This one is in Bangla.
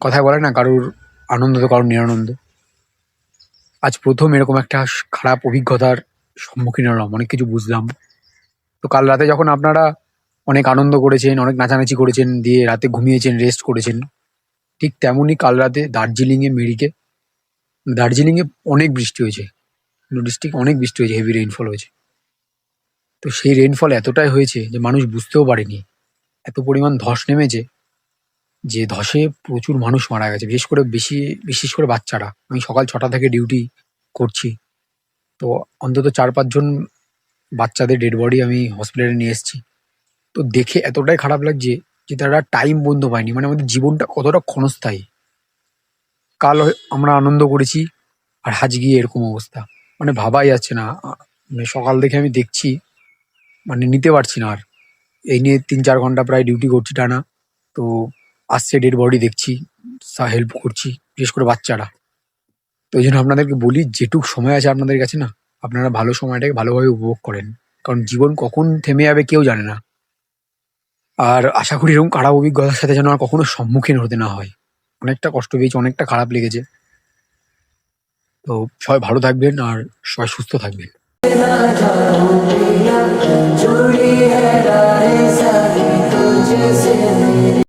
কথায় বলে না, কারুর আনন্দ তো কারুর নিরানন্দ। আজ প্রথম এরকম একটা খারাপ অভিজ্ঞতার সম্মুখীন হলাম, অনেক কিছু বুঝলাম। তো কাল রাতে যখন আপনারা অনেক আনন্দ করেছেন, অনেক নাচানাচি করেছেন, দিয়ে রাতে ঘুমিয়েছেন রেস্ট করেছেন, ঠিক তেমনই কাল রাতে দার্জিলিংয়ে, মেরিকে, দার্জিলিংয়ে অনেক বৃষ্টি হয়েছে। ডিস্ট্রিক্ট অনেক বৃষ্টি হয়েছে হেভি রেইনফল হয়েছে। তো সেই রেইনফল এতটাই হয়েছে যে মানুষ বুঝতেও পারেনি। এত পরিমাণ ধস নেমেছে যে ধসে প্রচুর মানুষ মারা গেছে, বিশেষ করে বেশি, বিশেষ করে বাচ্চারা। আমি সকাল ছটা থেকে ডিউটি করছি। তো অন্তত চার পাঁচজন বাচ্চাদের ডেড বডি আমি হসপিটালে নিয়ে এসেছি। তো দেখে এতটাই খারাপ লাগছে যে তারা টাইম বন্ধ পায়নি। মানে আমাদের জীবনটা কতটা ক্ষণস্থায়ী। কাল আমরা আনন্দ করেছি আর হাজ গিয়ে এরকম অবস্থা। মানে ভাবাই যাচ্ছে না। মানে সকাল দেখে আমি দেখছি মানে নিতে পারছি না আর। এই নিয়ে তিন, চার ঘণ্টা প্রায় ডিউটি করছি টানা। তো আসছে ডেড বডি দেখছি, সা হেল্প করছি, বিশেষ করে বাচ্চারা। তো ওই জন্য আপনাদেরকে বলি, যেটুক সময় আছে আপনাদের কাছে না, আপনারা ভালো সময়টাকে ভালোভাবে উপভোগ করেন। কারণ জীবন কখন থেমে যাবে কেউ জানে না। আর আশা করি এরকম খারাপ অভিজ্ঞতার সাথে যেন আর কখনো সম্মুখীন হতে না হয়। অনেকটা কষ্ট পেয়েছি, অনেকটা খারাপ লেগেছে। তো সবাই ভালো থাকবেন আর সবাই সুস্থ থাকবেন।